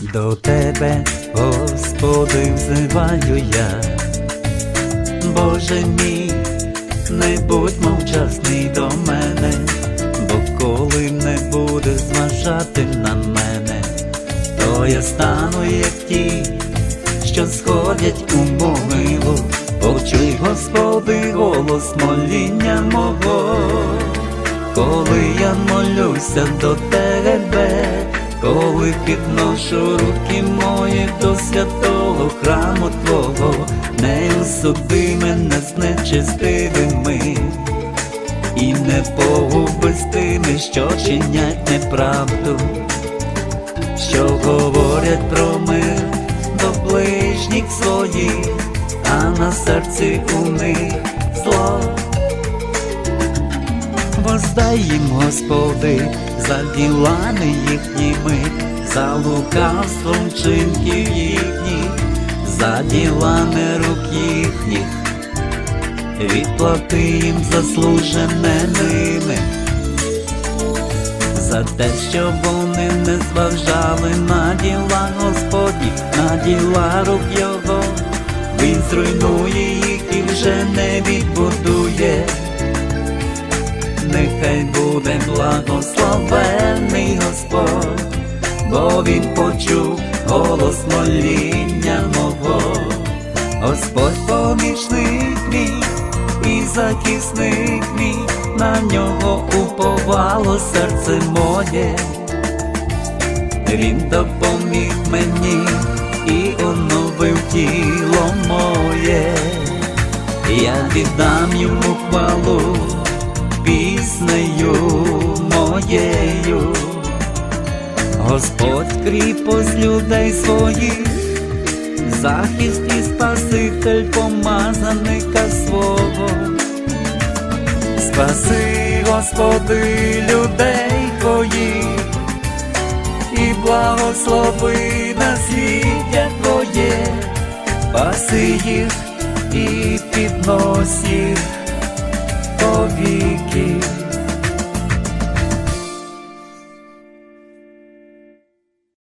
До тебе, Господи, взиваю я, Боже мій, не будь мовчасний до мене, бо коли не будеш зважати на мене, то я стану, як ті, що сходять у могилу, почуй, Господи, голос моління мого, коли я молюся до тебе, коли підношу руки мої до святого храму Твого, не осуди мене з нечистивими. І не погуби з тими, що чинять неправду, що говорять про мир до ближніх своїх, а на серці у них зло. Воздай їм, Господи, за ділами їхніми, за лукавством вчинків їхніх, за ділами рук їхніх, відплати їм заслужене ними, за те, що вони не зважали на діла Господні, на діла рук Його, Він зруйнує Нехай буде благословений Господь, бо Він почув голос моління мого, Господь помічник мій і захисник мій, на нього уповало серце моє, Він допоміг мені і оновив тіло моє, я віддам йому хвалу піснею моєю, Господь кріпость людей своїх, захист і спаситель помазаника свого. Спаси, Господи, людей твоїх, і благослови насліддя Твоє, спаси їх і повіки.